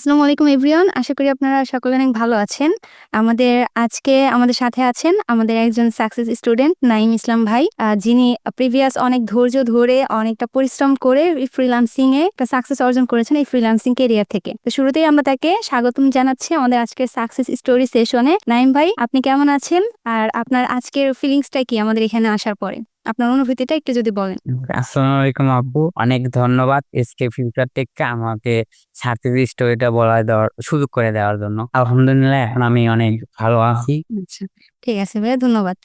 আসসালামু আলাইকুম এভরিওয়ান। আশা করি আপনারা সকলে অনেক ভালো আছেন। আমাদের আজকে আমাদের সাথে আছেন আমাদের একজন সাকসেস স্টুডেন্ট নাইম ইসলাম ভাই। যিনি প্রিভিয়াস অনেক ধৈর্য ধরে, অনেকটা পরিশ্রম করে ফ্রিলান্সিং এ একটা সাকসেস অর্জন করেছেন এই ফ্রিলান্সিং কেরিয়ার থেকে। তো শুরুতেই আমরা তাকে স্বাগতম জানাচ্ছি আমাদের আজকের সাকসেস স্টোরি সেশনে নাইম ভাই, আপনি কেমন আছেন? আর আপনার আজকের ফিলিংসটা কি আমাদের এখানে আসার পরে? আপনার অনুভূতিটা একটু যদি বলেন। আসসালামু আলাইকুম আব্বু। অনেক ধন্যবাদ এসকে ফিউচার টেককে আমাকে সার্টিফিকেট স্টোরিটা বলা দেওয়ার সুযোগ করে দেওয়ার জন্য। আলহামদুলিল্লাহ এখন আমি অনেক ভালো আছি। আচ্ছা ঠিক আছে ভাইয়া ধন্যবাদ।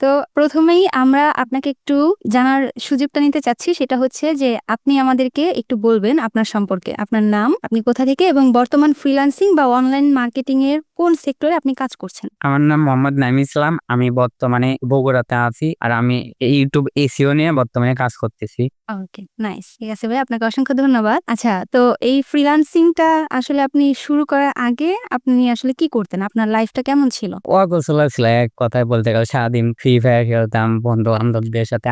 তো প্রথমেই আমরা আপনাকে একটু জানার সুযোগটা নিতে চাচ্ছি সেটা হচ্ছে যে আপনি আমাদেরকে একটু বলবেন আপনার সম্পর্কে। আপনার নাম আপনি কোথা থেকে এবং বর্তমান ফ্রিল্যান্সিং বা অনলাইন মার্কেটিং এর কোন সেক্টরে আপনি কাজ করছেন? আমার নাম মোহাম্মদ নাইম ইসলাম। আমি বর্তমানে বগুড়াতে আছি আর আমি ইউটিউব এসিও নিয়ে বর্তমানে কাজ করতেছি। Okay nice. ঠিক আছে ভাই আপনাকে অসংখ্য ধন্যবাদ। আচ্ছা তো এই ফ্রিল্যান্সিংটা আসলে আপনি শুরু করার আগে আপনি আসলে কি করতেন? আপনার লাইফটা কেমন ছিল? ছিল এক কথায় বলতে গেলে সারাদিন ফ্রি ফায়ার খেলতাম বন্ধু বান্ধবদের সাথে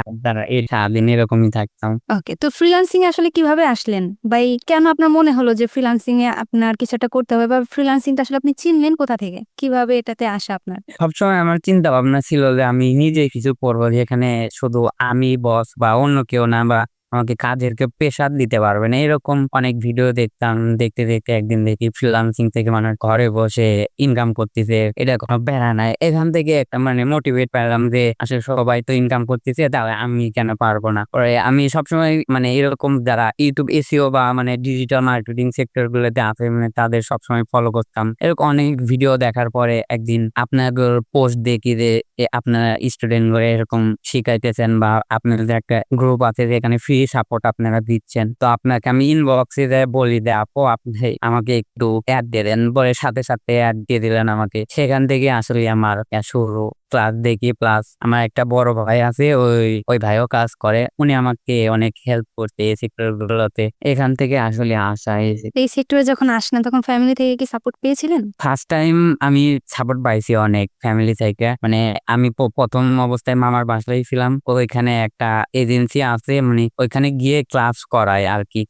এই সারাদিন এরকমই থাকতাম। ওকে তো ফ্রিল্যান্সিং আসলে কীভাবে আসলেন? ভাই কেন আপনার মনে হলো যে ফ্রিল্যান্সিং এ আপনার কিছু একটা করতে হবে? বা ফ্রিল্যান্সিংটা আসলে আপনি চিনলেন কোথা থেকে? কীভাবে এটাতে আসা আপনার? সবসময় আমার চিন্তা ভাবনা ছিল যে আমি নিজে কিছু করব যেখানে শুধু আমি বস বা অন্য কেউ না বা আমাকে কাজের কেউ প্রেশার দিতে পারবে না। এরকম অনেক ভিডিও দেখতাম, দেখতে দেখতে একদিন দেখি ফ্রিলান্সিং থেকে মানে ঘরে বসে ইনকাম করতেছে, এটা কোনো বেড়া নাই। এখান থেকে একটা মানে মোটিভেট পেলাম যে, আসলে সবাই তো ইনকাম করতেছে, তাহলে আমি কেন পারব না? পরে আমি সবসময় মানে এরকম যারা ইউটিউব এসিও বা মানে ডিজিটাল মার্কেটিং সেক্টর গুলোতে আছে মানে তাদের সবসময় ফলো করতাম। এরকম অনেক ভিডিও দেখার পরে একদিন আপনাদের পোস্ট দেখি যে আপনারা স্টুডেন্ট এরকম শিখাইতেছেন বা আপনাদের একটা গ্রুপ আছে যেখানে ফ্রি সাপোর্ট আপনারা দিচ্ছেন। তো আপনাকে আমি ইনবক্সে যে বলি যে, আপু, আপনি আমাকে একটু অ্যাড দিয়ে দেন। বলে সাথে সাথে অ্যাড দিয়ে দিলেন আমাকে। সেখান থেকে আসলে আমার শুরু ক্লাস দেখি প্লাস আমার একটা বড় ভাই আছে ওই ওই ভাইও কাজ করে। উনি আমাকে অনেক হেল্প করতে এই সেক্টর গুলোতে। এখান থেকে আসলে আসা এই সেক্টরে যখন আসলেন তখন ফ্যামিলি থেকে কি সাপোর্ট পেয়েছিলেন? ফার্স্ট টাইম আমি সাপোর্ট পাইছি অনেক ফ্যামিলি থেকে। মানে আমি প্রথম অবস্থায় মামার বাসায় ছিলাম। ওইখানে একটা এজেন্সি আছে মানে ওইখানে গিয়ে ক্লাস করায় আর কি।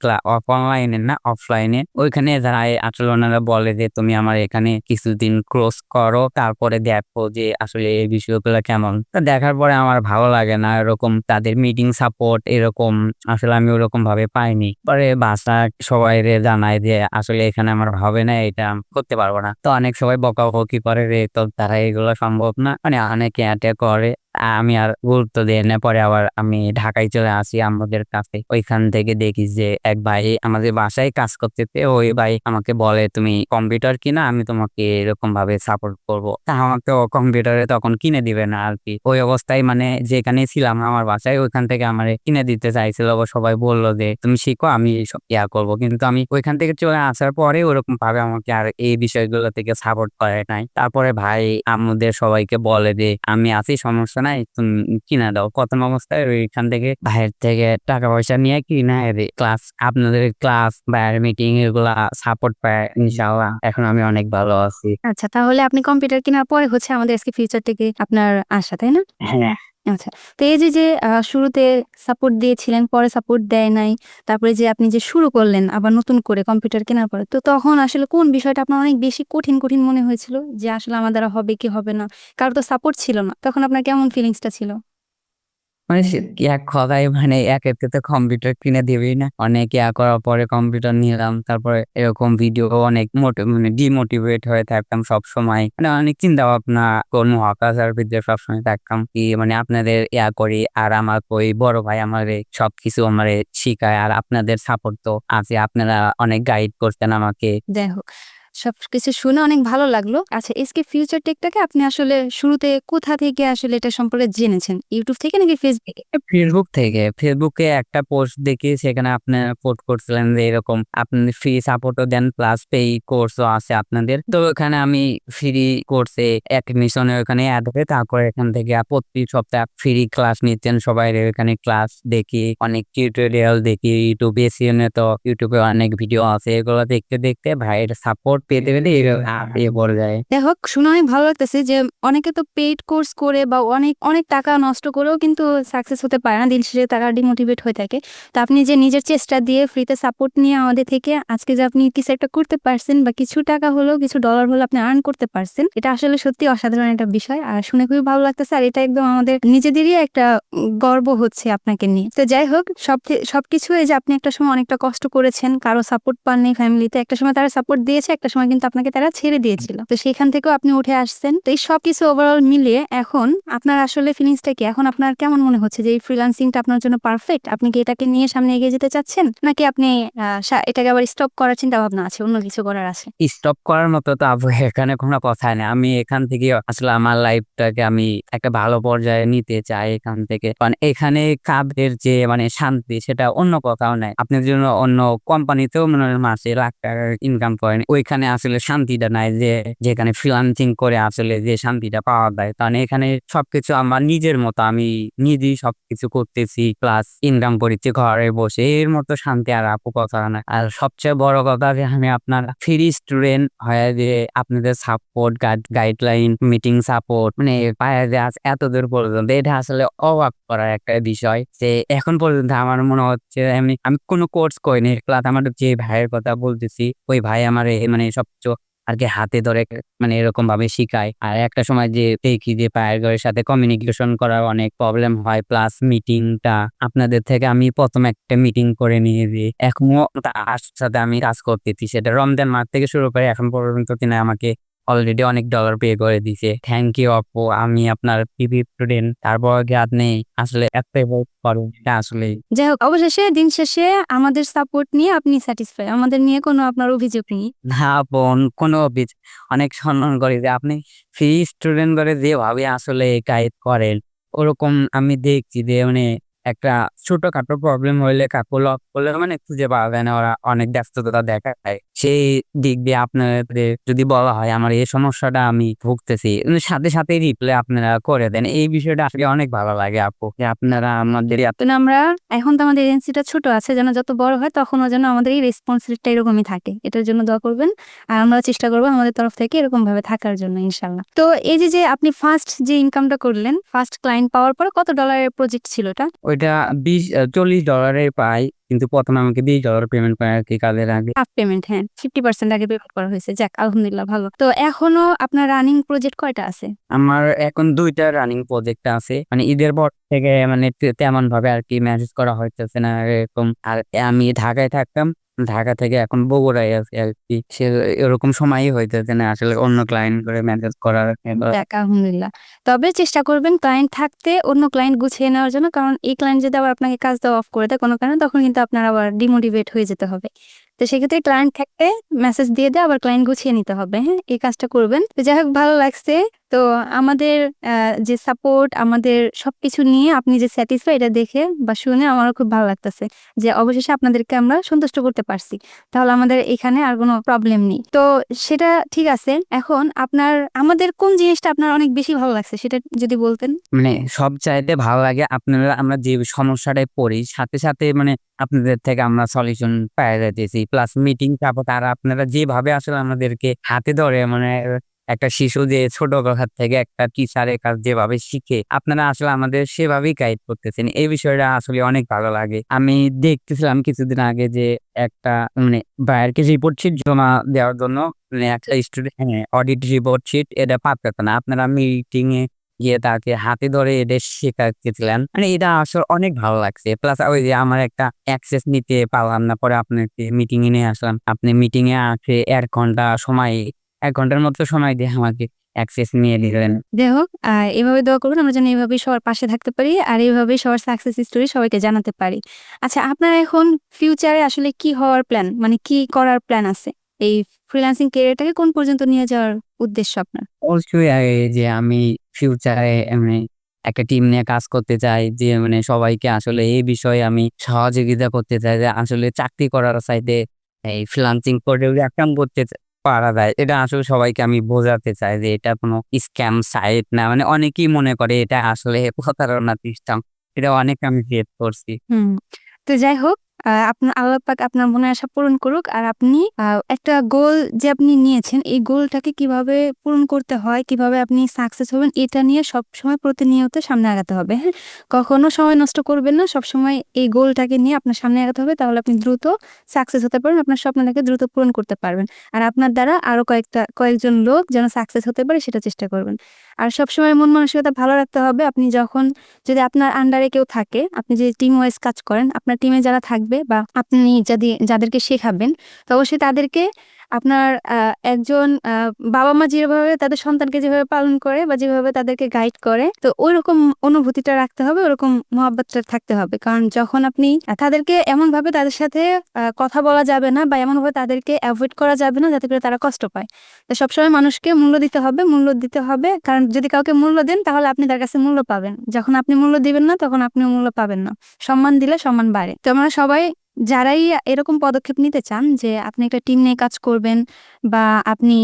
অনলাইনে না অফলাইনে ওইখানে যারা আসলে ওনারা বলে যে তুমি আমার এখানে কিছুদিন ক্রস করো তারপরে দেখো যে আসলে বিষয়গুলো কেমন? তা দেখার পরে আমার ভালো লাগে না এরকম তাদের মিটিং সাপোর্ট এরকম, আসলে আমি ওরকম ভাবে পাইনি। পরে বাসা সবাই রে জানায় যে, আসলে এখানে আমার হবে না, এটা করতে পারব না। তো অনেক সবাই বকাবকি করে রে তো তারা এগুলো সম্ভব না। মানে অনেকে অ্যাটাক করে। আমি আর গুরুত্ব দিই না, পরে আবার আমি ঢাকায় চলে আসি আমাদের কাছে। ওইখান থেকে দেখি যে এক ভাই আমাদের বাসায় কাজ করতেছে, ওই ভাই আমাকে বলে, তুমি কম্পিউটার কিনা, আমি তোমাকে এরকম ভাবে সাপোর্ট করব। তা আমাকে কম্পিউটারে তখন কিনে দিবে না আর কি। ওই অবস্থায় মানে যেখানে ছিলাম আমার বাসায়, ওইখান থেকে আমার কিনে দিতে চাইছিল। সবাই বলল যে, তুমি শিখো, আমি ইয়া করব। কিন্তু আমি ওইখান থেকে চলে আসার পরে ওরকম ভাবে আমাকে আর এই বিষয়গুলো থেকে সাপোর্ট করে নাই। তারপরে ভাই আমাদের সবাইকে বলে যে, আমি আছি, সমস্যা নাই তুমি কিনা দাও। প্রথম অবস্থায় ওইখান থেকে বাইরের থেকে টাকা পয়সা নিয়ে কিনা ক্লাস আপনাদের ক্লাস বাইরের মিটিং এগুলা সাপোর্ট পায় ইনশাল্লাহ এখন আমি অনেক ভালো আছি। আচ্ছা তাহলে আপনি কম্পিউটার কেনার পরে হচ্ছে আমাদের আজকে ফিউচার থেকে আপনার আশা তাই না? হ্যাঁ। আচ্ছা তো এই যে যে শুরুতে সাপোর্ট দিয়েছিলেন, পরে সাপোর্ট দেয় নাই, তারপরে যে আপনি যে শুরু করলেন, আবার নতুন করে কম্পিউটার কেনার পরে, তো তখন আসলে কোন বিষয়টা আপনার অনেক বেশি কঠিন কঠিন মনে হয়েছিল? যে আসলে আমার দ্বারা হবে কি হবে না? কারও তো সাপোর্ট ছিল না, তখন আপনার কেমন ফিলিংসটা ছিল? মানে এক কথায় মানে এক একে তো কম্পিউটার কিনে দিবেই না। অনেক ইয়া করার পরে কম্পিউটার নিলাম, তারপরে এরকম ভিডিও অনেক মানে ডিমোটিভেট হয়ে থাকতাম সব সময় মানে অনেক চিন্তা ভাবনা কোন হতাশার ভিতরে সবসময় থাকতাম কি মানে আপনাদের ইয়া করি, আর আমার ওই বড় ভাই আমারে সবকিছু আমারে শিখায়, আর আপনাদের সাপোর্ট তো আছে, আপনারা অনেক গাইড করতেন আমাকে। হোক। সবকিছু শুনে অনেক ভালো লাগল। আচ্ছা এসকে ফিউচার টেকটাকে আপনি আসলে শুরুতে কোথা থেকে আসলে এটা সম্পর্কে জেনেছেন? ইউটিউব থেকে নাকি ফেসবুকে ফেসবুক থেকে। ফেসবুকে একটা পোস্ট দেখি, সেখানে আপনি পোস্ট করছিলেন যে এরকম, আপনি ফ্রি সাপোর্টও দেন প্লাস পে কোর্সও আছে আপনাদের। তো ওখানে আমি ফ্রি কোর্সে অ্যাডমিশনে ওখানে অ্যাড হয়ে তারপরে এখান থেকে প্রতি সপ্তাহে ফ্রি ক্লাস নিতেন সবাই। ওখানে ক্লাস দেখি, অনেক টিউটোরিয়াল দেখি ইউটিউবে সিনে তো ইউটিউবে অনেক ভিডিও আছে। এগুলো দেখতে দেখতে ভাইয়ের সাপোর্ট পেতে পেতে পর্যায়ে যাই হোক শুনে অনেক ভালো লাগতেছে যে অনেকে তো পেইড কোর্স করে বা অনেক অনেক টাকা নষ্ট করেও কিন্তু সাকসেস হতে পারে না। দিন শেষে তারা ডিমোটিভেট হয়ে থাকে। তো আপনি যে নিজের চেষ্টা দিয়ে ফ্রিতে সাপোর্ট নিয়ে আমাদের থেকে আজকে যে আপনি কিছু একটা করতে পারছেন বা কিছু টাকা হলেও কিছু ডলার হলেও আপনি আর্ন করতে পারছেন এটা আসলে সত্যি অসাধারণ একটা বিষয়। আর শুনে খুবই ভালো লাগতেছে আর এটা একদম আমাদের নিজেদেরই একটা গর্ব হচ্ছে আপনাকে নিয়ে। তো যাই হোক সব সবকিছু এই যে আপনি একটা সময় অনেকটা কষ্ট করেছেন কারও সাপোর্ট পাননি ফ্যামিলিতে একটা সময় তারা সাপোর্ট দিয়েছে একটা সময় কিন্তু আপনাকে তারা ছেড়ে দিয়েছিল। তো সেখান থেকেও আপনি উঠে আসছেন। তো এই সবকিছু ওভারঅল মিলিয়ে এখন আপনার আসলে ফিলিংসটা কি? এখন আপনার কেমন মনে হচ্ছে যে এই ফ্রিল্যান্সিংটা আপনার জন্য পারফেক্ট আপনি কি এটাকে নিয়ে সামনে এগিয়ে যেতে চাচ্ছেন? নাকি আপনি এটাকে আবার স্টপ করার চিন্তা ভাবনা আছে? অন্য কিছু করার আছে? স্টপ করার মতো তো আপু এখানে কোনো কথা নেই। আমি এখান থেকে আসলে আমার লাইফটাকে আমি একটা ভালো পর্যায়ে নিতে চাই এখান থেকে। কারণ এখানে কাজের যে মানে শান্তি, সেটা অন্য কোথাও নাই। আপনার জন্য অন্য কোম্পানিতেও মনে মাসে লাখ টাকা ইনকাম করেন। ওইখানে আসলে শান্তিটা নাই যে, যেখানে ফ্রিলান্সিং করে আসলে যে শান্তিটা পাওয়া যায়। কারণ এখানে সবকিছু আমার নিজের মতো, আমি নিজেই সবকিছু করতেছি প্লাস ইনকাম করছি ঘরে বসে। এর মতো শান্তি আর আপু কথা না। আর সবচেয়ে বড় কথা যে, আমি আপনার ফ্রি স্টুডেন্ট হয়ে যে, আপনাদের সাপোর্ট গাইডলাইন মিটিং সাপোর্ট মানে পায়ে যে আজ এত দূর পর্যন্ত, এটা আসলে অবাক করার একটা বিষয়। যে, এখন পর্যন্ত আমার মনে হচ্ছে, আমি আমি কোনো কোর্স করিনি। প্লাস আমার যে ভাইয়ের কথা বলতেছি, ওই ভাই আমার মানে সবচেয়ে আর কি হাতে ধরে মানে এরকম ভাবে শিখায়। আর একটা সময় যে দেখি যে পায়ের সাথে কমিউনিকেশন করার অনেক প্রবলেম হয় প্লাস মিটিংটা আপনাদের থেকে আমি প্রথম একটা মিটিং করে নিয়ে দিই এখনও তার সাথে আমি কাজ করতেছি। সেটা রমজান মাস থেকে শুরু করে এখন পর্যন্ত তিনি আমাকে অলরেডি অনেক ডলার পে করে দিছে। থ্যাংক ইউ আপু। আমি আপনার পিভি স্টুডেন্ট তারপর কি নেই। আসলে এত করেন। এটা আসলে যাই হোক অবশেষে দিন শেষে আমাদের সাপোর্ট নিয়ে আপনি স্যাটিসফাই আমাদের নিয়ে কোনো আপনার অভিযোগ নেই। না বোন কোনো অভিযোগ অনেক সম্মান করি যে আপনি ফ্রি স্টুডেন্ট করে যেভাবে আসলে গাইড করেন ওরকম আমি দেখছি যে মানে একটা ছোটখাটো প্রবলেম হইলে কাকু লক করলে মানে খুঁজে পাওয়া যায় না। ওরা অনেক ব্যস্ততা দেখা যায় সেই দিক দিয়ে আপনাদের যদি বলা হয় আমার এই সমস্যাটা আমি ভুগতেছি। সাথে সাথে রিপ্লাই আপনারা করে দেন। এই বিষয়টা আসলে অনেক ভালো লাগে আপু। যে আপনারা আমাদের আমরা এখন তো আমাদের এজেন্সিটা ছোট আছে যেন যত বড় হয় তখনও যেন আমাদের এই রেসপন্সিবিলিটিটা এরকমই থাকে। এটার জন্য দোয়া করবেন। আর আমরা চেষ্টা করব আমাদের তরফ থেকে এরকম ভাবে থাকার জন্য ইনশাল্লাহ তো এই যে যে আপনি ফার্স্ট যে ইনকামটা করলেন ফার্স্ট ক্লায়েন্ট পাওয়ার পরে কত ডলারের প্রজেক্ট ছিল ওটা? ওইটা বিশ চল্লিশ ডলারের পাই। কিন্তু প্রথমে আমাকে দিয়ে ডলার পেমেন্ট করা আর কি কাজের আগে। হাফ পেমেন্ট হ্যাঁ। ফিফটি পার্সেন্ট আগে পেমেন্ট করা হয়েছে। যাক আলহামদুলিল্লাহ ভালো। তো এখনও আপনার রানিং প্রজেক্ট কয়টা আছে? আমার এখন দুইটা রানিং প্রজেক্ট আছে। মানে ঈদের পর থেকে মানে তেমন ভাবে আর কি ম্যানেজ করা হইতেছে না এরকম। আর আমি ঢাকায় থাকতাম ঢাকা থেকে এখন বগুড়ায় আছি আর কি। সে এরকম সময়ই হইতেছে না, আসলে অন্য ক্লায়েন্ট করে ম্যানেজ করার আলহামদুলিল্লাহ। তবে চেষ্টা করবেন ক্লায়েন্ট থাকতে, অন্য ক্লায়েন্ট গুছিয়ে নেওয়ার জন্য। কারণ এই ক্লায়েন্ট যদি আবার আপনাকে কাজ দেওয়া অফ করে দেয় কোনো কারণে, তখন কিন্তু আপনার আবার ডিমোটিভেট হয়ে যেতে হবে। তো সেক্ষেত্রে ক্লায়েন্ট থাকতে মেসেজ দিয়ে দিয়ে আবার ক্লায়েন্ট গুছিয়ে নিতে হবে হ্যাঁ? এই কাজটা করবেন। তো যাই হোক, ভালো লাগছে। তো আমাদের যে সাপোর্ট আমাদের সবকিছু নিয়ে আপনি যে স্যাটিসফাই এটা দেখে বা শুনে আমারও খুব ভালো লাগতেছে যে অবশেষে আপনাদেরকে আমরা সন্তুষ্ট করতে পারছি। তাহলে আমাদের এখানে আর কোনো প্রবলেম নেই। তো সেটা ঠিক আছে। এখন আপনার, আমাদের কোন জিনিসটা আপনার অনেক বেশি ভালো লাগছে সেটা যদি বলতেন? মানে সব চাইতে ভালো লাগে আপনারা, আমরা যে সমস্যাটায় পড়ি, সাথে সাথে মানে আপনাদের থেকে আমরা সলিউশন পেয়ে যেতেছি প্লাস মিটিং তারপর তারা আপনারা যেভাবে আসলে আমাদেরকে হাতে ধরে মানে একটা শিশু যে ছোট কথা থেকে একটা টিচারের কাজ যেভাবে শিখে আপনারা আসলে আমাদের সেভাবেই গাইড করতেছেন। এই বিষয়টা আসলে অনেক ভালো লাগে। আমি দেখতেছিলাম কিছুদিন আগে যে একটা মানে বাইরকে রিপোর্ট শিট জমা দেওয়ার জন্য মানে একটা স্টুডেন্ট হ্যাঁ অডিট রিপোর্ট শিট এটা পাঠাতে না আপনারা মিটিং এ গিয়ে তাকে হাতে ধরে এদের এটা শেখাচ্ছিলেন মানে এটা আসলে অনেক ভালো লাগছে। প্লাস ওই যে আমার একটা অ্যাক্সেস নিতে পারলাম না পরে আপনাকে মিটিং এ নিয়ে আসলাম। আপনি মিটিং এ আসে এক ঘণ্টা সময় এক ঘণ্টার মতো সময় দিয়ে আমাকে অ্যাক্সেস নিয়ে দিলেন যাই হোক এভাবে দোয়া করবেন আমরা যেন এইভাবেই সবার পাশে থাকতে পারি আর এইভাবেই সবার সাকসেস স্টোরি সবাইকে জানাতে পারি। আচ্ছা আপনার এখন ফিউচারে আসলে কি হওয়ার প্ল্যান মানে কি করার প্ল্যান আছে? এই ফ্রিল্যান্সিং ক্যারিয়ারটাকে কোন পর্যন্ত নিয়ে যাওয়ার উদ্দেশ্য আপনার? অবশ্যই যে আমি ফিউচারে মানে একটা টিম নিয়ে কাজ করতে চাই, যে মানে সবাইকে আসলে এই বিষয়ে আমি সহযোগিতা করতে চাই, যে আসলে চাকরি করার সাইডে এই ফ্রিল্যান্সিং করে করতে পারা যায়। এটা আসলে সবাইকে আমি বোঝাতে চাই যে এটা কোনো স্ক্যাম সাইট না। মানে অনেকেই মনে করে এটা আসলে প্রতারণা সিস্টেম। এটা অনেক আমি ফেস করছি। তো যাই হোক আপনার আল্লাহ পাক আপনার মনের আশা পূরণ করুক। আর আপনি একটা গোল যে আপনি নিয়েছেন, এই গোলটাকে কীভাবে পূরণ করতে হয়, কীভাবে আপনি সাকসেস হবেন, এটা নিয়ে সব সময় প্রতিনিয়ত সামনে আগাতে হবে হ্যাঁ? কখনো সময় নষ্ট করবেন না সব সময় এই গোলটাকে নিয়ে আপনার সামনে আগাতে হবে, তাহলে আপনি দ্রুত সাকসেস হতে পারবেন, আপনার স্বপ্নটাকে দ্রুত পূরণ করতে পারবেন। আর আপনার দ্বারা আরও কয়েকটা, কয়েকজন লোক যেন সাকসেস হতে পারে, সেটা চেষ্টা করবেন। আর সবসময় মন মানসিকতা ভালো রাখতে হবে। আপনি যখন যদি আপনার আন্ডারে কেউ থাকে, আপনি যদি টিম ওয়াইজ কাজ করেন, আপনার টিমে যারা থাকবে বা আপনি যদি যাদেরকে শেখাবেন, তো অবশ্যই তাদেরকে আপনার একজন বাবা মা যেভাবে তাদের সন্তানকে যেভাবে পালন করে বা যেভাবে তাদেরকে গাইড করে, তো ওই রকম অনুভূতিটা রাখতে হবে, ওরকম মহাব্বতটা থাকতে হবে। কারণ যখন আপনি তাদেরকে এমন ভাবে তাদের সাথে কথা বলা যাবে না বা এমন ভাবে তাদেরকে অ্যাভয়েড করা যাবে না, যাতে করে তারা কষ্ট পায়। তো সবসময় মানুষকে মূল্য দিতে হবে, মূল্য দিতে হবে। কারণ যদি কাউকে মূল্য দেন, তাহলে আপনি তার কাছে মূল্য পাবেন। যখন আপনি মূল্য দিবেন না, তখন আপনি মূল্য পাবেন না। সম্মান দিলে সম্মান বাড়ে। তো আমরা সবাই যারাই এরকম পদক্ষেপ নিতে চান যে আপনি একটা টিম নিয়ে কাজ করবেন বা আপনি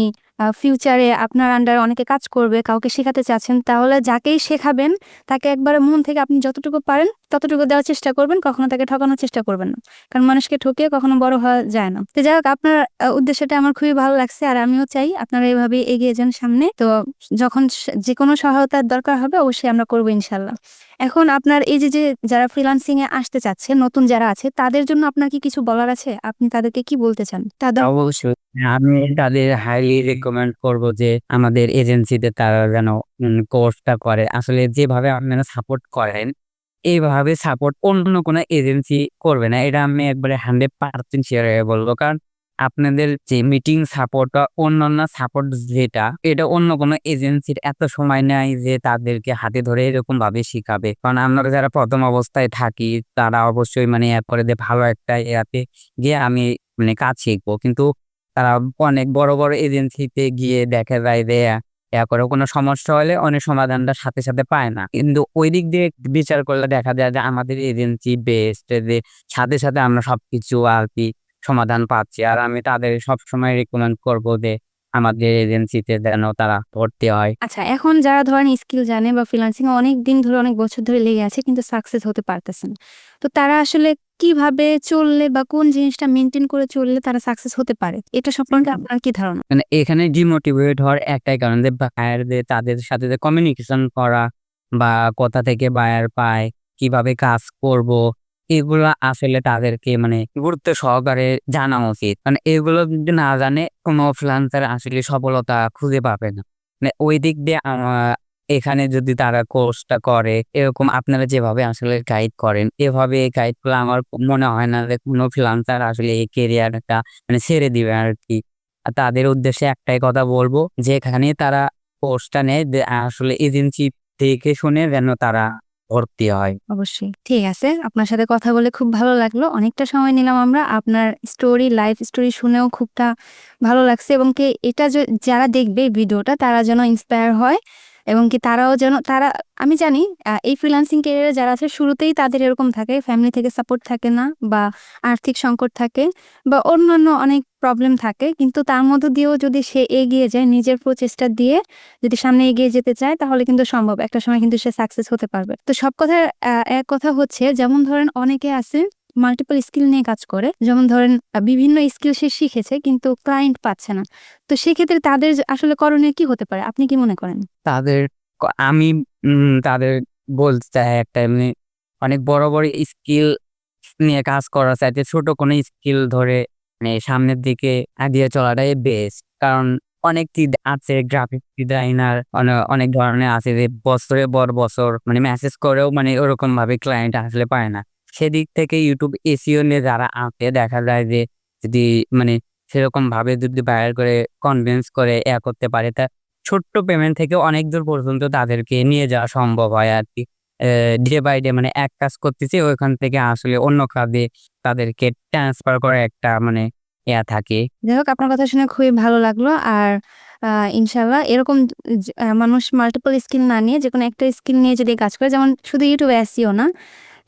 ফিউচারে আপনার আন্ডারে অনেকে কাজ করবে, কাউকে শেখাতে চাচ্ছেন, তাহলে যাকেই শেখাবেন, তাকে একবারে মন থেকে আপনি যতটুকু পারেন, ততটুকু দেওয়ার চেষ্টা করবেন, কখনো তাকে ঠকানোর চেষ্টা করবেন না। কারণ মানুষকে ঠকিয়ে কখনো বড় হওয়া যায় না। তো যাই হোক, আপনার উদ্দেশ্যটা আমার খুবই ভালো লাগছে আর আমিও চাই আপনারা এইভাবে এগিয়ে যান সামনে। তো যখন যে কোনো সহায়তার দরকার হবে, অবশ্যই আমরা করব ইনশাল্লাহ। এখন আপনার এই যে যে যারা এ আসতে চাচ্ছে, নতুন যারা আছে, তাদের জন্য আপনার কি কিছু বলার আছে? আপনি তাদেরকে কি বলতে চান? তাদের অবশ্যই। আমি তাদের হাইলি রেকমেন্ড করব যে, আমাদের এজেন্সিতে তারা যেন কোর্সটা করে। আসলে যেভাবে আপনারা সাপোর্ট করেন, এইভাবে সাপোর্ট অন্য কোনো এজেন্সি করবে না। এটা আমি একবারে হান্ড্রেড পার্সেন্ট শেয়ার হয়ে বলব। কারণ আপনাদের যে মিটিং সাপোর্ট বা অন্যান্য সাপোর্ট যেটা, এটা অন্য কোনো এজেন্সির এত সময় নেয় যে তাদেরকে হাতে ধরে এরকম ভাবে শিখাবে। কারণ আমরা যারা প্রথম অবস্থায় থাকি, তারা অবশ্যই মানে যে ভালো একটা ইয়াতে গিয়ে আমি মানে কাজ শিখব। কিন্তু তারা অনেক বড় বড় এজেন্সিতে গিয়ে দেখা যায় যে ইয়া করে কোনো সমস্যা হলে অনেক সমাধানটা সাথে সাথে পায় না। কিন্তু ওই দিক দিয়ে বিচার করলে দেখা যায় যে আমাদের এজেন্সি বেস্ট যে সাথে সাথে আমরা সবকিছু আর কি সমাধান পাচ্ছি। আর আমি তাদের সবসময় রেকমেন্ড করব যে আমাদের এজেন্সিতে যেন তারা ভর্তি হয়। আচ্ছা এখন যারা ধরেন স্কিল জানে বা ফ্রিল্যান্সিং অনেক দিন ধরে অনেক বছর ধরে লেগে আছে কিন্তু সাকসেস হতে পারতেছেন তো তারা আসলে কীভাবে চললে বা কোন জিনিসটা মেনটেন করে চললে তারা সাকসেস হতে পারে? এটা সম্পর্কে আপনার কি ধারণা? মানে এখানে ডিমোটিভেট হওয়ার একটাই কারণ যে বায়ারদের তাদের সাথে যে কমিউনিকেশন করা বা কোথা থেকে বায়ার পায় কীভাবে কাজ করব এগুলো আসলে তাদেরকে মানে গুরুত্ব সহকারে জানা উচিত। মানে এগুলো যদি না জানে, কোনো ফ্রিল্যান্সার আসলে সফলতা খুঁজে পাবে না। মানে ওই দিক দিয়ে এখানে যদি তারা কোর্সটা করে, এরকম আপনারা যেভাবে আসলে গাইড করেন, এভাবে গাইড করলে আমার মনে হয় না যে কোনো ফ্রিল্যান্সার আসলে এই কেরিয়ারটা মানে ছেড়ে দিবে আর কি তাদের উদ্দেশ্যে একটাই কথা বলব, যেখানে তারা কোর্সটা নেয় আসলে এজেন্সি দেখে শুনে যেন তারা ভর্তি হয়। অবশ্যই। ঠিক আছে, আপনার সাথে কথা বলে খুব ভালো লাগল। অনেকটা সময় নিলাম আমরা। আপনার স্টোরি লাইফ স্টোরি শুনেও খুবটা ভালো লাগছে এবং কি এটা যারা দেখবে ভিডিওটা তারা যেন ইন্সপায়ার হয়। এবং কি তারাও যেন, তারা, আমি জানি এই ফ্রিল্যান্সিং ক্যারিয়ারে যারা আছে, শুরুতেই তাদের এরকম থাকে ফ্যামিলি থেকে সাপোর্ট থাকে না বা আর্থিক সংকট থাকে বা অন্যান্য অনেক প্রবলেম থাকে। কিন্তু তার মধ্য দিয়েও যদি সে এগিয়ে যায়, নিজের প্রচেষ্টা দিয়ে যদি সামনে এগিয়ে যেতে চায়, তাহলে কিন্তু সম্ভব। একটা সময় কিন্তু সে সাকসেস হতে পারবে। তো সব কথার এক কথা হচ্ছে, যেমন ধরেন অনেকে আছে মাল্টিপল স্কিল নিয়ে কাজ করে। যেমন ধরেন বিভিন্ন স্কিল সে শিখেছে কিন্তু ক্লায়েন্ট পাচ্ছে না। তো সেক্ষেত্রে তাদের আসলে করণীয় কি হতে পারে? আপনি কি মনে করেন? তাদের আমি তাদের বলতে চাই একটা এমনি অনেক বড় বড় স্কিল নিয়ে কাজ করা চাইতে ছোট কোনো স্কিল ধরে মানে সামনের দিকে এগিয়ে চলাটাই বেস্ট কারণ অনেক আছে গ্রাফিক ডিজাইনার অনেক ধরনের আছে যে বছরে বর বছর মানে মেসেজ করেও মানে ওরকম ভাবে ক্লায়েন্ট আসলে পায় না। সেদিক থেকে ইউটিউব এসিও নিয়ে যারা আঁকে দেখা যায় যে যদি মানে সেরকম ভাবে যদি বায়ার করে কনভিন্স করে, এ করতে পারে, তা ছোট্ট পেমেন্ট থেকে অনেক দূর পর্যন্ত তাদেরকে নিয়ে যাওয়া সম্ভব হয় আর কি। ডে বাই ডে মানে এক কাজ করতেছে, ওইখান থেকে আসলে অন্য কাজে তাদেরকে ট্রান্সফার করার একটা মানে ইয়া থাকে। যাই হোক, আপনার কথা শুনে খুবই ভালো লাগল আর ইনশাল্লাহ এরকম মানুষ মাল্টিপল স্কিল না নিয়ে যে কোনো একটা স্কিল নিয়ে যদি কাজ করে, যেমন শুধু ইউটিউবে এসিও না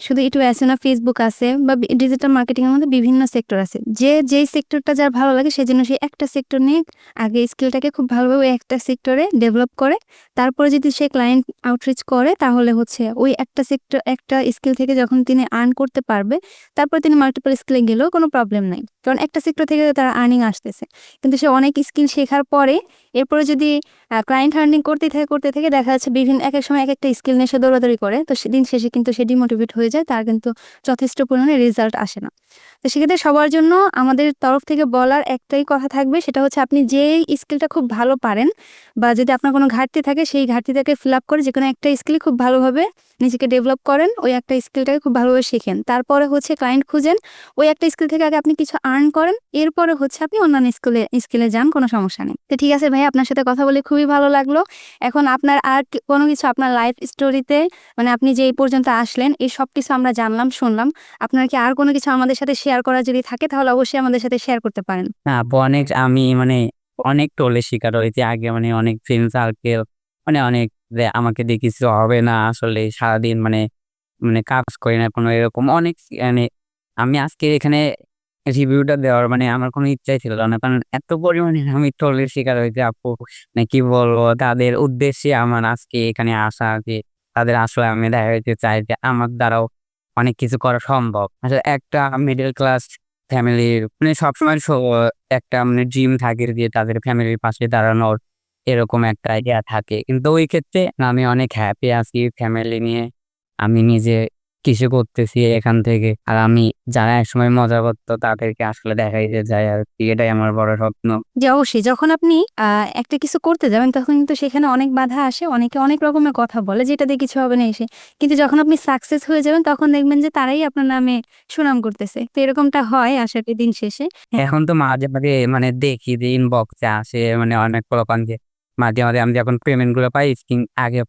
শুধু ইটু আছে না ফেসবুক আছে বা ডিজিটাল মার্কেটিং এর মধ্যে বিভিন্ন সেক্টর আছে। যে, যেই সেক্টরটা যার ভালো লাগে সেজন্য সে একটা সেক্টর নিয়ে আগে স্কিলটাকে খুব ভালোভাবে একটা সেক্টরে ডেভেলপ করে। তারপরে যদি সে ক্লায়েন্ট আউটরিচ করে, তাহলে হচ্ছে ওই একটা সেক্টর একটা স্কিল থেকে যখন তিনি আর্ন করতে পারবে, তারপর তিনি মাল্টিপল স্কিলে গেলেও কোনো প্রবলেম নাই। কারণ একটা সেক্টর থেকে তার আর্নিং আসতেছে। কিন্তু সে অনেক স্কিল শেখার পরে, এরপরে যদি ক্লায়েন্ট আর্নিং করতে থাকে করতে থেকে দেখা যাচ্ছে বিভিন্ন, এক এক সময় এক একটা স্কিল নিয়ে সে দৌড়াদৌড়ি করে, তো সেদিন শেষে কিন্তু সে ডিমোটিভেট হয়ে যায়, তার কিন্তু যথেষ্ট পরিমাণে রেজাল্ট আসে না। তো সেক্ষেত্রে সবার জন্য আমাদের তরফ থেকে বলার একটাই কথা থাকবে, সেটা হচ্ছে আপনি যে স্কিলটা খুব ভালো পারেন বা যদি আপনার কোনো ঘাটতি থাকে, সেই ঘাটতিটাকে ফিল আপ করে যে কোনো একটা স্কিল খুব ভালোভাবে নিজেকে ডেভেলপ করেন, ওই একটা স্কিলটাকে খুব ভালোভাবে শেখেন। তারপরে হচ্ছে ক্লায়েন্ট খুঁজেন, ওই একটা স্কিল থেকে আগে আপনি কিছু আর্ন করেন, এরপরে হচ্ছে আপনি অন্যান্য স্কিলে স্কিলে যান, কোনো সমস্যা নেই। তো ঠিক আছে ভাই আপনার সাথে কথা বলে খুবই ভালো লাগল। এখন আপনার আর কোনো কিছু আপনার লাইফ স্টোরিতে মানে আপনি যে এই পর্যন্ত আসলেন, এই সব কিছু আমরা জানলাম, শুনলাম। আপনার কি আর কোনো কিছু আমাদের সাথে শেয়ার করা যদি থাকে, তাহলে অবশ্যই আমাদের সাথে শেয়ার করতে পারেন। আপু অনেক আমি মানে অনেক টোলের শিকার হয়েছি। আগে মানে অনেক ফ্রেন্ড সার্কেল মানে অনেক আমাকে দিয়ে কিছু হবে না, আসলে সারাদিন মানে মানে কাজ করি না কোনো এরকম। অনেক মানে আমি আজকে এখানে রিভিউটা দেওয়ার মানে আমার কোনো ইচ্ছাই ছিল না। কারণ এত পরিমাণে আমি টোলের শিকার হয়েছি, আপু। মানে কি বলব? তাদের উদ্দেশ্যে আমার আজকে এখানে আসা যে তাদের আসলে আমি দেখা যেতে চাই যে আমার দ্বারাও অনেক কিছু করা সম্ভব। আসলে একটা মিডল ক্লাস ফ্যামিলির মানে সবসময় একটা মানে ড্রিম থাকে যে তাদের ফ্যামিলির পাশে দাঁড়ানোর এরকম একটা আইডিয়া থাকে। কিন্তু ওই ক্ষেত্রে আমি অনেক হ্যাপি আছি ফ্যামিলি নিয়ে। আমি নিজে কিছু করতেছি এখান থেকে। আর আমি যারা একসময় মজা করতো তাদেরকে আসলে দেখাইতে যায় আর কি এটাই আমার বড় স্বপ্ন। যে অবশ্যই। যখন আপনি আহ, একটা কিছু করতে যাবেন তখন কিন্তু সেখানে অনেক বাধা আসে অনেকে অনেক রকমের কথা বলে যেটা দিয়ে কিছু হবে না এসে। কিন্তু যখন আপনি সাকসেস হয়ে যাবেন তখন দেখবেন যে তারাই আপনার নামে সুনাম করতেছে। তো এরকমটা হয় আশা করি দিন শেষে। এখন তো মাঝে মাঝে মানে দেখি যে ইনবক্সে আসে মানে অনেক রকম যে মাঝে মাঝে আমি যখন পেমেন্টগুলো পাই স্কিন আগে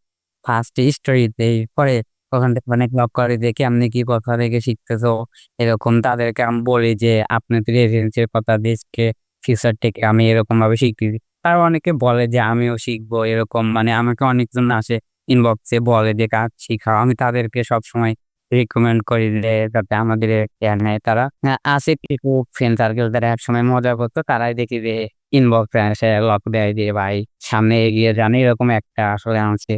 ফার্স্ট স্টোরি দেই পরে ওখান থেকে অনেক লক করে যে কেমনি কি কথা থেকে শিখতেছো? এরকম তাদেরকে আমি বলি যে আপনাদের এজেন্সির কথা দেশকে ফিউচার থেকে আমি এরকম ভাবে শিখতেছি। তার অনেকে বলে যে, আমিও শিখব। এরকম মানে আমাকে অনেকজন আসে ইনবক্সে বলে যে, কাজ শিখাও। আমি তাদেরকে সবসময় রিকমেন্ড করি যে, যাতে আমাদের কেয়ার নেয়। তারা কিছু ফ্রেন্ড সার্কেল তারা একসময় মজা করতো, তারাই দেখি যে ইনবক্সে এসে লক দেয় যে, ভাই, সামনে এগিয়ে যান। এরকম একটা আসলে আছে।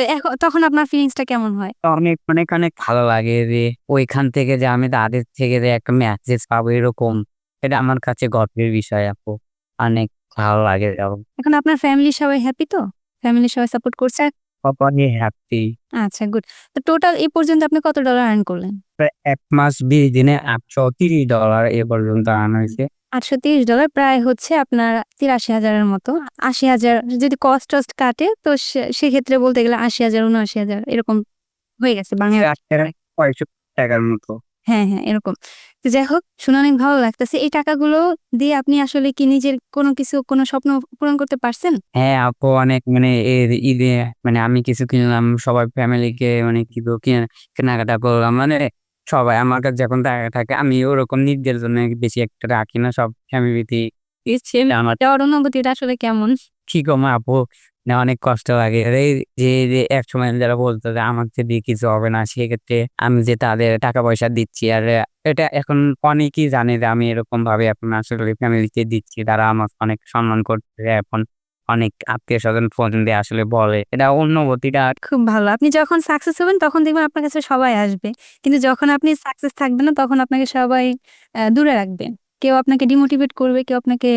তো এখন তখন আপনার ফিলিংসটা কেমন হয়? অনেক অনেক অনেক ভালো লাগে যে ওইখান থেকে যে আমি তাদের থেকে যে একটা মেসেজ পাবো এরকম এটা আমার কাছে গর্বের বিষয় আপু। অনেক ভালো লাগে এখন আপনার ফ্যামিলি সবাই হ্যাপি তো? ফ্যামিলি সবাই সাপোর্ট করছে? কখনই হ্যাপি আচ্ছা গুড তো টোটাল এই পর্যন্ত আপনি কত ডলার আর্ন করলেন? এক মাস বিশ দিনে আটশো তিরিশ ডলার এ পর্যন্ত আনা হয়েছে। আটশো তিরিশ ডলার প্রায় হচ্ছে আপনার তিরাশি হাজারের মতো। আশি হাজার যদি কস্ট টস্ট কাটে তো সেক্ষেত্রে বলতে গেলে আশি হাজার উনআশি হাজার এরকম হয়ে গেছে বাংলা টাকার মতো। হ্যাঁ হ্যাঁ এরকম। যাই হোক শুনে অনেক ভালো লাগতেছে। এই টাকাগুলো দিয়ে আপনি আসলে কি নিজের কোনো কিছু কোনো স্বপ্ন পূরণ করতে পারছেন? হ্যাঁ আপু অনেক মানে এর ঈদে মানে আমি কিছু কিনলাম সবাই ফ্যামিলিকে মানে কি কেনাকাটা করলাম। মানে সবাই আমার কাছে যখন টাকা থাকে আমি ওরকম নিজের জন্য বেশি একটা রাখি না সব ফ্যামিলিতে আমার অনুভূতিটা আসলে কেমন? কি কম আপু? না অনেক কষ্ট লাগে। যে এক সময় যারা বলতো যে আমার যে দিয়ে কিছু হবে না সেক্ষেত্রে আমি যে তাদের টাকা পয়সা দিচ্ছি আর এটা এখন অনেকেই জানে যে আমি এরকম ভাবে এখন আসলে ফ্যামিলিতে দিচ্ছি। তারা আমার অনেক সম্মান করছে এখন। অনেক আত্মীয় স্বজন ফোন দিয়ে আসলে বলে। এটা অনুভূতিটা খুব ভালো। আপনি যখন সাকসেস হবেন, তখন দেখবেন আপনার কাছে সবাই আসবে। কিন্তু যখন আপনি সাকসেস থাকবেন না, তখন আপনাকে সবাই দূরে রাখবে। কেউ আপনাকে ডিমোটিভেট করবে, কেউ আপনাকে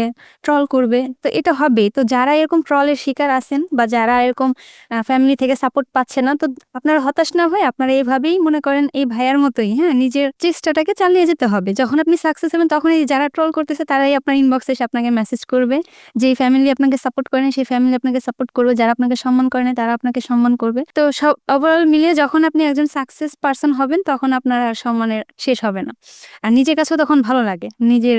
ট্রল করবে। তো এটা হবে তো যারা এরকম ট্রলের শিকার আছেন বা যারা এরকম ফ্যামিলি থেকে সাপোর্ট পাচ্ছে না, তো আপনারা হতাশ না হয়ে আপনারা এইভাবেই মনে করেন এই ভাইয়ার মতোই হ্যাঁ নিজের চেষ্টাটাকে চালিয়ে যেতে হবে। যখন আপনি সাকসেস হবেন তখন এই যারা ট্রল করতেছে, তারাই আপনার ইনবক্সে এসে আপনাকে মেসেজ করবে। যেই ফ্যামিলি আপনাকে সাপোর্ট করে না সেই ফ্যামিলি আপনাকে সাপোর্ট করবে। যারা আপনাকে সম্মান করে তারা আপনাকে সম্মান করবে। তো সব ওভারঅল মিলিয়ে যখন আপনি একজন সাকসেস পার্সন হবেন, তখন আপনার সম্মানের শেষ হবে না। আর নিজের কাছেও তখন ভালো লাগে। নিজের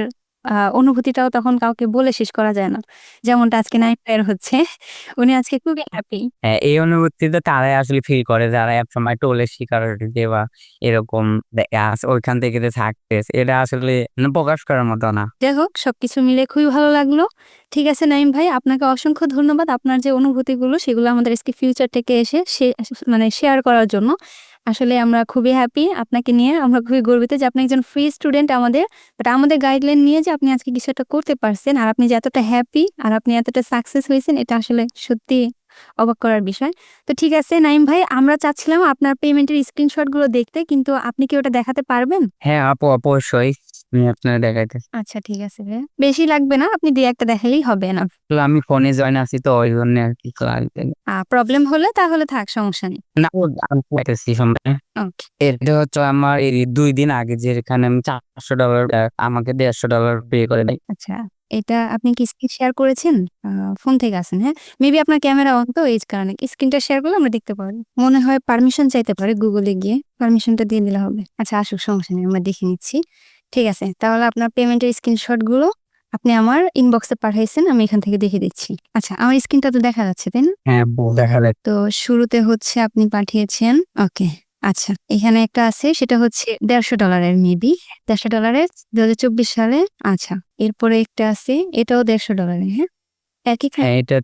আহ, অনুভূতিটাও তখন কাউকে বলে শেষ করা যায় না। যেমনটা আজকে নাইট ফায়ার হচ্ছে উনি আজকে খুবই হ্যাপি হ্যাঁ, এই অনুভূতিটা তারাই আসলে ফিল করে যারা এক সময় টোলের শিকার বা এরকম ওইখান থেকে যে সাকসেস এটা আসলে মানে প্রকাশ করার মতো না। যাই হোক সবকিছু মিলে খুবই ভালো লাগল। ঠিক আছে নাইম ভাই আপনাকে অসংখ্য ধন্যবাদ আপনার যে অনুভূতিগুলো সেগুলো আমাদের এসকে ফিউচার থেকে এসে মানে শেয়ার করার জন্য। আসলে আমরা খুবই হ্যাপি আপনাকে নিয়ে। আমরা খুবই গর্বিত যে আপনি একজন ফ্রি স্টুডেন্ট আমাদের। বাট আমাদের গাইডলাইন নিয়ে যে আপনি আজকে কিছু একটা করতে পারছেন। আর আপনি যে এতটা হ্যাপি আর আপনি এতটা সাকসেস হয়েছেন, এটা আসলে সত্যি অবাক করার বিষয়। তো ঠিক আছে নাইম ভাই আমরা চাচ্ছিলাম আপনার পেমেন্টের স্ক্রিনশটগুলো দেখতে কিন্তু আপনি কি ওটা দেখাতে পারবেন? হ্যাঁ আপু অবশ্যই। আমি আপনার দেখাইতে আচ্ছা ঠিক আছে বেশি লাগবে না আপনি দিয়ে একটা দেখালেই হবে না। আমি ফোনে জয়েন আছি তো ওই জন্য আর কি লাগবে প্রবলেম হলে তাহলে থাক সমস্যা নেই। না ও আমি পাইতেছি এটা হচ্ছে আমার এই দুই দিন আগে যেখানে আমি চারশো ডলার আমাকে দেড়শো ডলার পে করে দেয়। আচ্ছা। এটা আপনি কি স্ক্রিন শেয়ার করেছেন? ফোন থেকে আসেন হ্যাঁ? মেবি আপনার ক্যামেরা অন তো এই কারণে। স্ক্রিনটা শেয়ার করলে আমরা দেখতে পারব মনে হয় পারমিশন চাইতে পারে গুগলে গিয়ে। পারমিশনটা দিয়ে দিলে হবে। আচ্ছা আসুক সমস্যা নেই আমরা দেখে নিচ্ছি। ঠিক আছে তাহলে আপনার পেমেন্টের স্ক্রিনশটগুলো আপনি আমার ইনবক্সে পাঠাইছেন আমি এখান থেকে দেখে দিচ্ছি। আচ্ছা আমার স্ক্রিনটা তো দেখা যাচ্ছে তাই না? হ্যাঁ দেখা যায় তো শুরুতে হচ্ছে আপনি পাঠিয়েছেন ওকে আচ্ছা এখানে একটা আছে সেটা হচ্ছে দেড়শো ডলারের মেবি। দেড়শো ডলারের দু হাজার চব্বিশ সালে আচ্ছা এরপরে একটা আছে এটাও দেড়শো ডলারের হ্যাঁ? একই হ্যাঁ এটা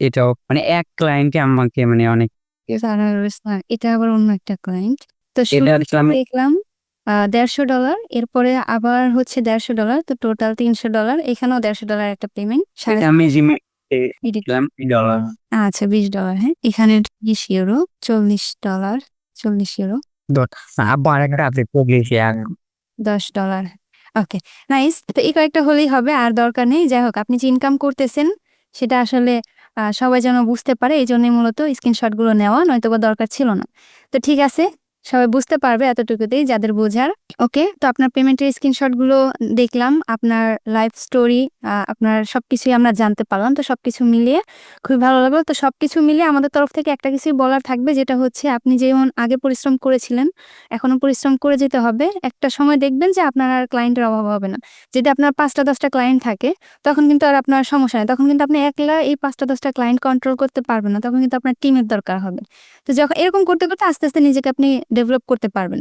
এটাও মানে এক ক্লায়েন্টে আমাকে মানে অনেক এটা আবার অন্য একটা ক্লায়েন্ট তো দেখলাম দেড়শো ডলার এরপরে আবার হচ্ছে দেড়শো ডলার তো টোটাল তিনশো ডলার এখানেও দেড়শো ডলার একটা পেমেন্ট আমি ডলার আচ্ছা বিশ ডলার হ্যাঁ। এখানে বিশ ইউরো চল্লিশ ডলার চল্লিশ ইউরো দশ ডলার ওকে নাইস তো এই কয়েকটা হলেই হবে আর দরকার নেই। যাই হোক আপনি যে ইনকাম করতেছেন সেটা আসলে আহ, সবাই যেন বুঝতে পারে এই জন্যই মূলত স্ক্রিনশটগুলো নেওয়া নয়তো বা দরকার ছিল না। তো ঠিক আছে সবাই বুঝতে পারবে এতটুকুতেই যাদের বোঝার। ওকে তো আপনার পেমেন্টের স্ক্রিনশটগুলো দেখলাম, আপনার লাইফ স্টোরি আপনার সবকিছুই আমরা জানতে পারলাম, তো সবকিছু মিলিয়ে খুবই ভালো লাগল। তো সবকিছু মিলিয়ে আমাদের তরফ থেকে একটা কিছুই বলার থাকবে, যেটা হচ্ছে আপনি যেমন আগে পরিশ্রম করেছিলেন এখনও পরিশ্রম করে যেতে হবে। একটা সময় দেখবেন যে আপনার আর ক্লায়েন্টের অভাব হবে না। যদি আপনার পাঁচটা দশটা ক্লায়েন্ট থাকে, তখন কিন্তু আর আপনার সমস্যা নেই। তখন কিন্তু আপনি একলা এই পাঁচটা দশটা ক্লায়েন্ট কন্ট্রোল করতে পারবেন না। তখন কিন্তু আপনার টিমের দরকার হবে। তো যখন এরকম করতে করতে আস্তে আস্তে নিজেকে আপনি ডেভেলপ করতে পারবেন।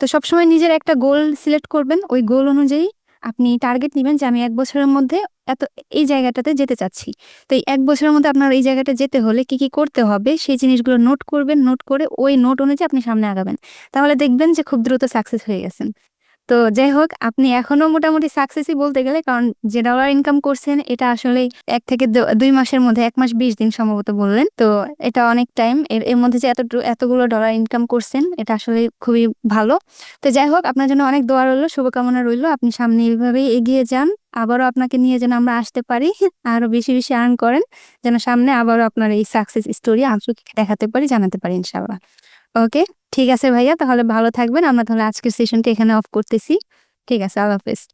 তো সবসময় নিজের একটা গোল সিলেক্ট করবেন। ওই গোল অনুযায়ী আপনি টার্গেট নেবেন যে আমি এক বছরের মধ্যে এত, এই জায়গাটাতে যেতে চাচ্ছি। তো এই এক বছরের মধ্যে আপনার এই জায়গাটা যেতে হলে কি কি করতে হবে সেই জিনিসগুলো নোট করবেন। নোট করে ওই নোট অনুযায়ী আপনি সামনে আগাবেন। তাহলে দেখবেন যে খুব দ্রুত সাকসেস হয়ে গেছেন। তো যাই হোক আপনি এখনও মোটামুটি সাকসেসই বলতে গেলে, কারণ যে ডলার ইনকাম করছেন, এটা আসলে এক থেকে দুই মাসের মধ্যে, এক মাস বিশ দিন সম্ভবত বললেন। তো এটা অনেক টাইম এর এর মধ্যে যে এত এতগুলো ডলার ইনকাম করছেন, এটা আসলে খুবই ভালো। তো যাই হোক আপনার জন্য অনেক দোয়া রইল, শুভকামনা রইল। আপনি সামনে এইভাবেই এগিয়ে যান। আবারও আপনাকে নিয়ে যেন আমরা আসতে পারি আরও বেশি বেশি আর্ন করেন, যেন সামনে আবারও আপনার এই সাকসেস স্টোরি আপনাকে দেখাতে পারি, জানাতে পারি, ইনশাআল্লাহ। ওকে? ঠিক আছে ভাইয়া, তাহলে ভালো থাকবেন। আমরা তাহলে আজকের সেশনটা এখানে অফ করতেছি। ঠিক আছে, আল্লাহ হাফেজ।